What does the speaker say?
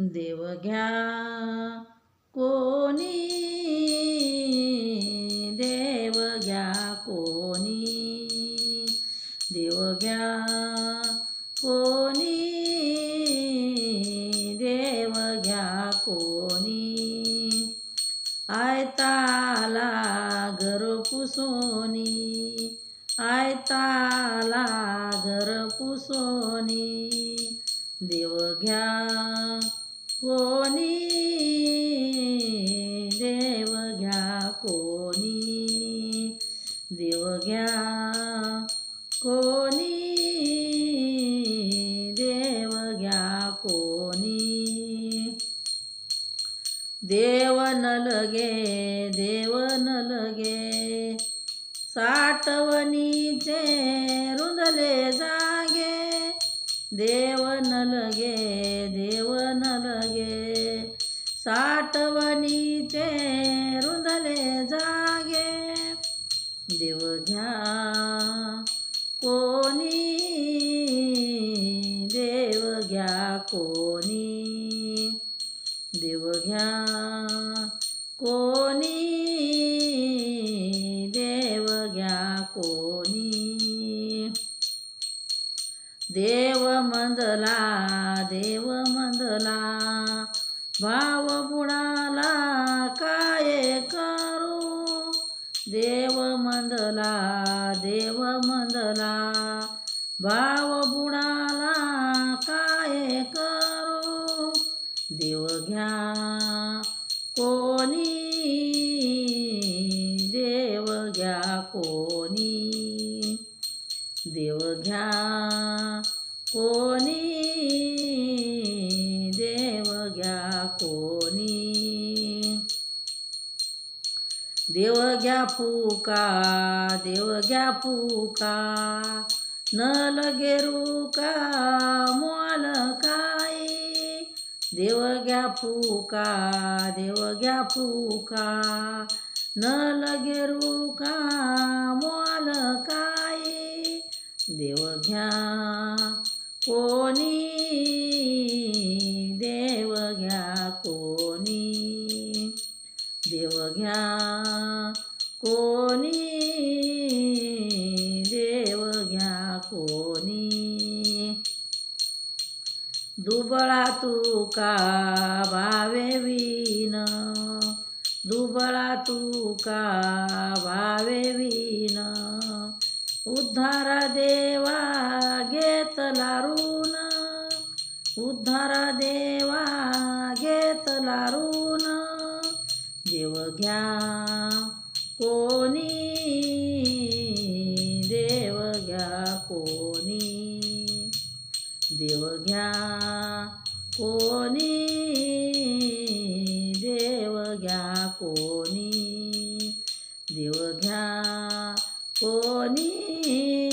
देव घ्या. कोणी देव घ्या कोणी देव घ्या. कोणी देव घ्या कोणी आयताला घर पुसोनी. आयताला घर पुसोनी. देव घ्या. कोणी? देव घ्या कोणी? देव घ्या कोणी? देव घ्या कोणी? देव न लगे देव न लगे साठवणीचे रुंदले जा देव न लगे देव नलगे साठवणीचे रुंदले जागे. देव घ्या कोणी? देव घ्या कोणी? देव घ्या कोणी? देव मंदला देव मंदला. भाव बुडाला काय करू? देव मंदला देव मंदला. भाव बुडाला काय करू? देव घ्या कोणी? देव घ्या कोणी? देव घ्या कोणी? देव घ्या कोणी? देव घ्या फुका देव घ्या फुका. न लगे रुका मोल काय देव घ्या फुका देव घ्या फुका. न लगे रुका मोल काय देव घ्या कोणी देव घ्या कोणी देव घ्या. कोणी देव घ्या कोणी दुबळा तुका भावे विन दुबळा तुका भावे विन उद्धार देवा उद्धार देवा घेतला ऋण देव घ्या कोणी? देव घ्या कोणी? देव घ्या कोणी? देव घ्या कोणी? देव घ्या कोणी?